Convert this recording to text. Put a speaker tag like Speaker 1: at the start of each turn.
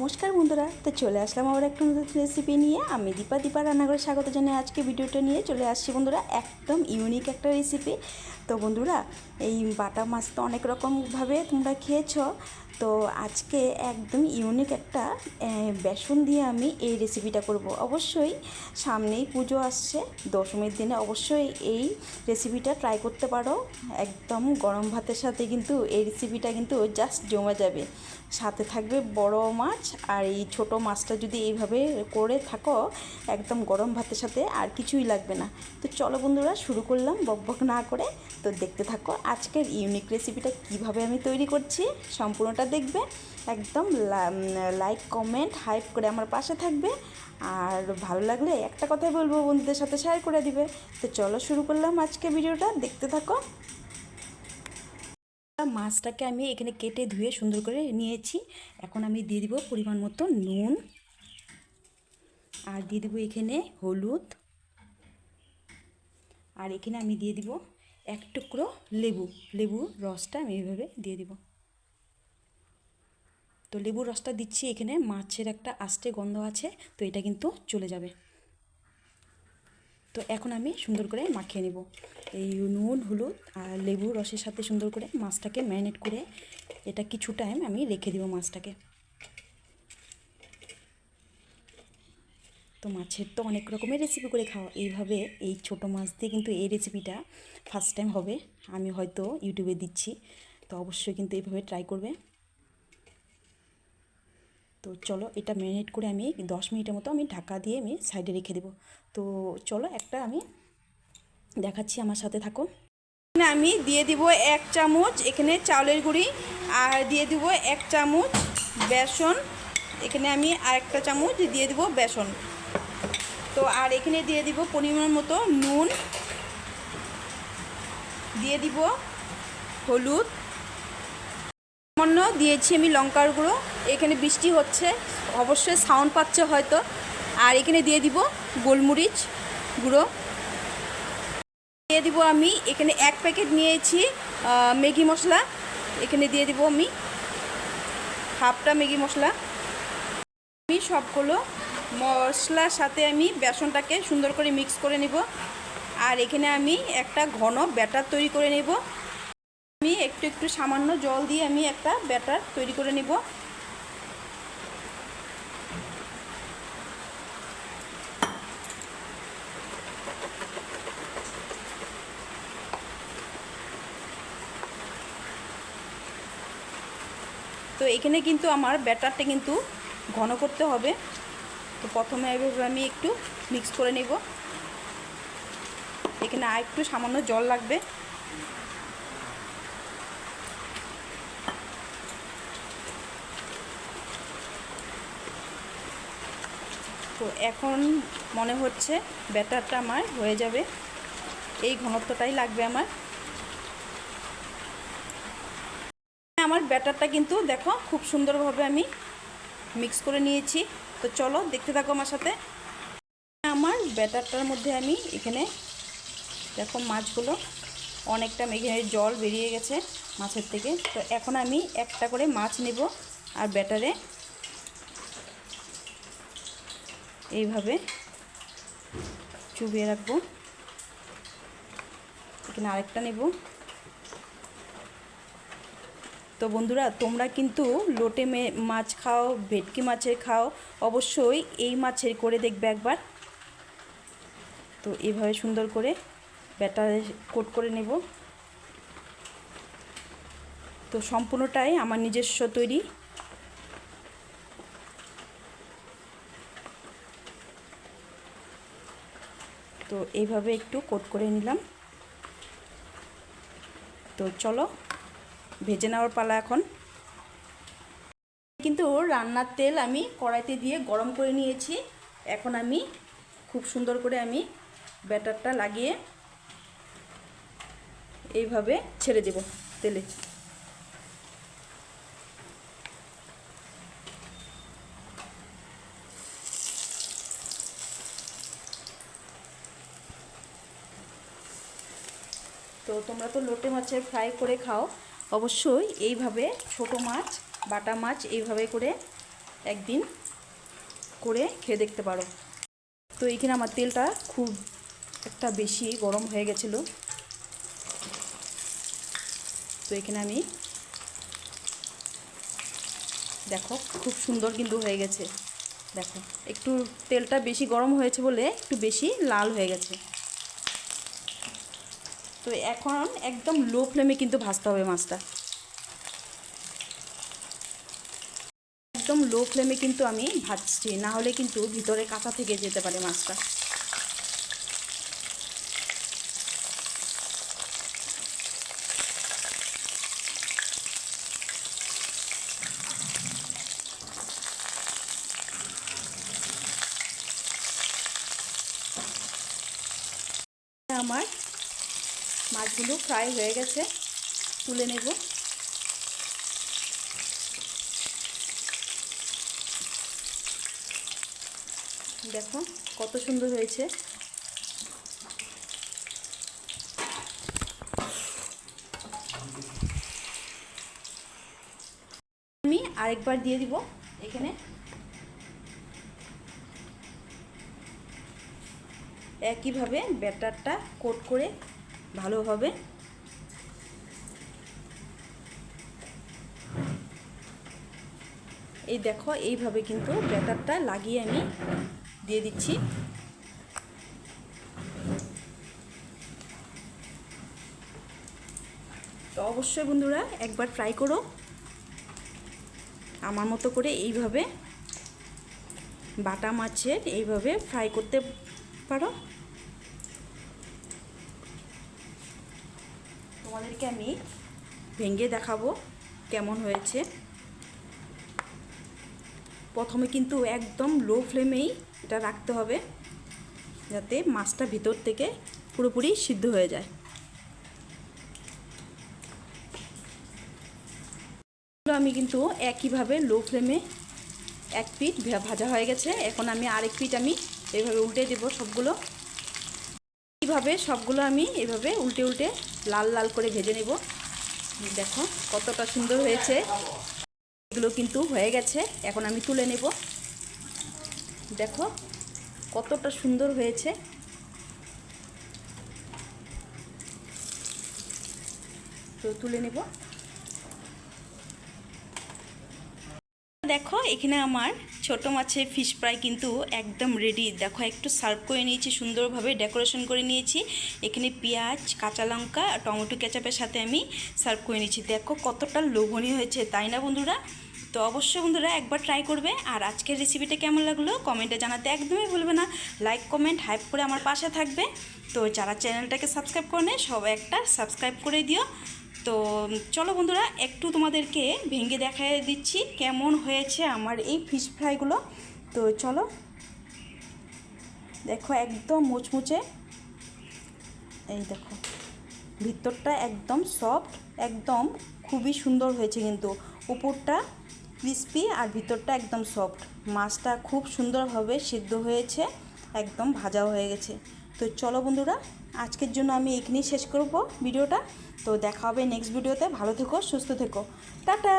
Speaker 1: নমস্কার বন্ধুরা, তো চলে আসলাম আবার একটা নতুন রেসিপি নিয়ে। আমি দীপা দীপা রান্নাঘরে স্বাগত জানাই আজকে ভিডিওটা নিয়ে চলে আসছি বন্ধুরা, একদম ইউনিক একটা রেসিপি তো বন্ধুরা, এই বাটা মাছ তো অনেক রকমভাবে তোমরা খেয়েছো, তো আজকে একদম ইউনিক একটা বেসন দিয়ে আমি এই রেসিপিটা করব। অবশ্যই সামনেই পুজো আসছে, দশমীর দিনে অবশ্যই এই রেসিপিটা ট্রাই করতে পারো। একদম গরম ভাতের সাথে কিন্তু এই রেসিপিটা কিন্তু জাস্ট জমে যাবে। সাথে থাকবে বড় মাছ আর এই ছোট মাছটা যদি এইভাবে করে থাকো একদম গরম ভাতের সাথে আর কিছুই লাগবে না। তো চলো বন্ধুরা শুরু করলাম বকবক না করে। তো দেখতে থাকো আজকের ইউনিক রেসিপিটা কীভাবে আমি তৈরি করছি। সম্পূর্ণটা দেখবে। একদম লাইক কমেন্ট হাইপ করে আমার পাশে থাকবে। আর ভালো লাগলে একটা কথাই বলব বন্ধুদের সাথে শেয়ার করে দিবে। তো চলো শুরু করলাম আজকে ভিডিওটা দেখতে থাকো। মাছটাকে আমি এখানে কেটে ধুয়ে সুন্দর করে নিয়েছি। এখন আমি দিয়ে দিব পরিমাণ মতো নুন। আর দিয়ে দিব এখানে হলুদ। আর এখানে আমি দিয়ে দিব এক টুকরো লেবু। লেবুর রসটা আমি এইভাবে দিয়ে দিব। তো লেবুর রসটা দিচ্ছি এখানে, মাছের একটা আস্তে গন্ধ আছে, তো এটা কিন্তু চলে যাবে। তো এখন আমি সুন্দর করে মাখিয়ে নেব। এই নুন, হলুদ আর লেবু রসের সাথে সুন্দর করে মাছটাকে ম্যারিনেট করে এটা কিছু টাইম আমি রেখে দেবো মাছটাকে। তো মাছের তো অনেক রকমের রেসিপি করে খাওয়া। এইভাবে এই ছোট মাছ দিয়ে কিন্তু এই রেসিপিটা ফার্স্ট টাইম হবে। আমি হয়তো ইউটিউবে দিচ্ছি। তো অবশ্যই কিন্তু এইভাবে ট্রাই করবে। তো চলো এটা ম্যারিনেট করে আমি দশ মিনিটের মতো আমি ঢাকা দিয়ে আমি সাইডে রেখে দেবো। তো চলো একটা আমি দেখাচ্ছি আমার সাথে থাকো। এখানে আমি দিয়ে দিব এক চামচ এখানে চাউলের গুঁড়ি আর দিয়ে দিব এক চামচ বেসন। এখানে আমি আরেকটা চামচ দিয়ে দিব বেসন। তো আর এখানে দিয়ে দিব পরিমাণ মতো নুন। দিয়ে দিব হলুদ। সামান্য দিয়েছি আমি লঙ্কার গুঁড়ো। এখানে বৃষ্টি হচ্ছে, অবশ্যই সাউন্ড পাচ্ছে হয়তো। আর এখানে দিয়ে দিব গোলমরিচ গুঁড়ো। দিয়ে দিব আমি, এখানে এক প্যাকেট নিয়েছি ম্যাগি মশলা। এখানে দিয়ে দিব আমি হাফটা ম্যাগি মশলা। আমি সবগুলো মশলার সাথে আমি বেসনটাকে সুন্দর করে মিক্স করে নিব। আর এখানে আমি একটা ঘন ব্যাটার তৈরি করে নেব। আমি একটু একটু সামান্য জল দিয়ে আমি একটা ব্যাটার তৈরি করে নেব। তো এখানে কিন্তু আমার ব্যাটারটা কিন্তু ঘন করতে হবে। তো প্রথমে এভাবে আমি একটু মিক্স করে নেব। এখানে আর একটু সামান্য জল লাগবে। তো এখন মনে হচ্ছে ব্যাটারটা আমার হয়ে যাবে। এই ঘনত্বটাই লাগবে আমার। আমার ব্যাটারটা কিন্তু দেখো খুব সুন্দরভাবে আমি মিক্স করে নিয়েছি। তো চলো দেখতে থাকো আমার সাথে। আমার ব্যাটারটার মধ্যে আমি এখানে দেখো মাছগুলো অনেকটা মেঘে জল বেরিয়ে গেছে মাছের থেকে। তো এখন আমি একটা করে মাছ নেব আর ব্যাটারে এইভাবে চুবিয়ে রাখব। এখানে আরেকটা নেব। তো বন্ধুরা, তোমরা কিন্তু লোটে মাছ খাও, ভেটকি মাছের খাও, অবশ্যই এই মাছের করে দেখবে একবার। তো এইভাবে সুন্দর করে ব্যাটারে কোট করে নেব। তো সম্পূর্ণটাই আমার নিজস্ব তৈরি। তো এইভাবে একটু কোট করে নিলাম। তো চলো, ভেজে নেওয়ার পালা এখন। কিন্তু রান্নার তেল আমি কড়াইতে দিয়ে গরম করে নিয়েছি। এখন আমি খুব সুন্দর করে আমি ব্যাটারটা লাগিয়ে এইভাবে ছেড়ে দেব তেলে। তোমরা তো লোটে মাছের ফ্রাই করে খাও। অবশ্যই এইভাবে ছোট মাছ, বাটা মাছ এইভাবে করে একদিন করে খেয়ে দেখতে পারো। তো এইখানে আমার তেলটা খুব একটা বেশি গরম হয়ে গেছিল। তো এখানে আমি দেখো খুব সুন্দর কিন্তু হয়ে গেছে। দেখো, একটু তেলটা বেশি গরম হয়েছে বলে একটু বেশি লাল হয়ে গেছে। তো এখন একদম লো ফ্লেমে কিন্তু ভাজতে হবে মাছটা। একদম লো ফ্লেমে কিন্তু আমি ভাজছি, না হলে কিন্তু ভিতরে কাঁচা থেকে যেতে পারে মাছটা আমার মাছগুলো ফ্রাই হয়ে গেছে, তুলে নেব। দেখো কত সুন্দর হয়েছে। আমি আরেকবার দিয়ে দিব এখানে। একইভাবে ব্যাটারটা কোট করে ভালোভাবে এই দেখো, এইভাবে কিন্তু ব্যাটারটা লাগিয়ে আমি দিয়ে দিচ্ছি। তো অবশ্যই বন্ধুরা একবার ট্রাই করো। আমার মতো করে এইভাবে বাটা মাছের এইভাবে ফ্রাই করতে পারো। তোমাদেরকে আমি ভেঙে দেখাবো কেমন হয়েছে। প্রথমে কিন্তু একদম লো ফ্লেমেই এটা রাখতে হবে, যাতে মাছটা ভিতর থেকে পুরোপুরি সিদ্ধ হয়ে যায়। আমি কিন্তু একইভাবে লো ফ্লেমে এক পিঠ ভাজা হয়ে গেছে। এখন আমি আরেক পিঠ আমি এইভাবে উল্টে দেবো সবগুলো। এইভাবে সবগুলো আমি এভাবে উল্টে উল্টে লাল লাল করে ভেজে নেব। দেখো কতটা সুন্দর হয়েছে। এগুলো কিন্তু হয়ে গেছে। এখন আমি তুলে নেব। দেখো কতটা সুন্দর হয়েছে। তো তুলে নেব। দেখো, এখানে আমার ছোট মাছের ফিশ ফ্রাই কিন্তু একদম রেডি দেখো, একটু সার্ভ করে নিয়েছি, সুন্দরভাবে ডেকোরেশন করে নিয়েছি। এখানে পেঁয়াজ, কাঁচা লঙ্কা আর টমেটো কেচাপের সাথে আমি সার্ভ করে নিয়েছি। দেখো, কতটা লোভনীয় হয়েছে, তাই না বন্ধুরা? তো অবশ্যই বন্ধুরা একবার ট্রাই করবে। আর আজকের রেসিপিটা কেমন লাগল কমেন্টে জানাতে একদমই ভুলবে না। লাইক কমেন্ট হাইপ করে আমার পাশে থাকবে। তো যারা চ্যানেলটাকে সাবস্ক্রাইব করে নেয় সবাই একটা সাবস্ক্রাইব করে দিও। তো চলো বন্ধুরা, একটু তোমাদেরকে ভেঙে দেখায় দিচ্ছি কেমন হয়েছে আমার এই ফিশ ফ্রাইগুলো তো চলো, দেখো একদম মুচমুচে। এই দেখো, ভিতরটা একদম সফট একদম খুবই সুন্দর হয়েছে কিন্তু। উপরটা ক্রিস্পি আর ভিতরটা একদম সফট মাছটা খুব সুন্দরভাবে সিদ্ধ হয়েছে, একদম ভাজাও হয়ে গেছে। তো চলো বন্ধুরা আজকের জন্য আমি এখানেই শেষ করব ভিডিওটা। তো দেখা হবে নেক্সট ভিডিওতে ভালো থেকো, সুস্থ থেকো। টাটা!